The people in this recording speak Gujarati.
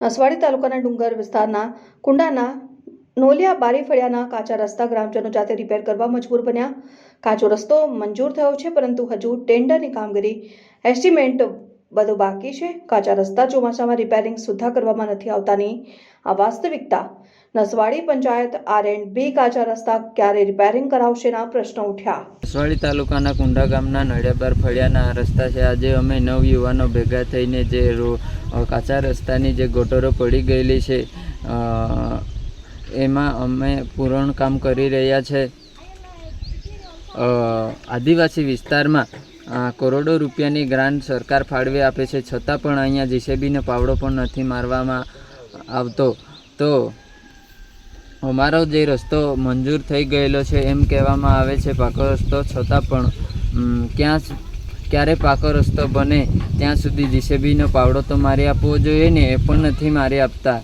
નસવાડી તાલુકાના ડુંગર વિસ્તારના કુંડાના નોલિયા બારી ફળિયાના કાચા રસ્તા ગ્રામજનો જાતે રિપેર કરવા મજબૂર બન્યા. કાચો રસ્તો મંજૂર થયો છે, પરંતુ હજુ ટેન્ડરની કામગીરી એસ્ટિમેટ બધું બાકી છે. કાચા રસ્તા ચોમાસામાં રિપેરિંગ સુદ્ધા કરવામાં નથી આવતાની આ વાસ્તવિકતા Naswadi panchayat R and B કાચા રસ્તા ક્યારે રિપેરિંગ કરાવશેના પ્રશ્નો ઉઠ્યા. નસવાડી તાલુકાના કુંડા ગામના નડિયાબાર ફળિયાના રસ્તા છે. આજે અમે નવ યુવાનો ભેગા થઈને જે કાચા રસ્તાની જે ગોટરો પડી ગયેલી છે એમાં અમે પૂરણ કામ કરી રહ્યા છે. આદિવાસી વિસ્તારમાં કરોડો રૂપિયાની ગ્રાન્ટ સરકાર ફાળવી આપે છે. છતાં પણ અહીંયા જીસીબીનો પાવડો પણ નથી મારવામાં આવતો. તો અમારો જે રસ્તો મંજૂર થઈ ગયેલો છે એમ કહેવામાં આવે છે પાકો રસ્તો. છતાં પણ ક્યાં ક્યારે પાકો રસ્તો બને, ત્યાં સુધી જીસીબીનો પાવડો તો મારી આપવો જોઈએ ને, એ પણ નથી મારી આપતા.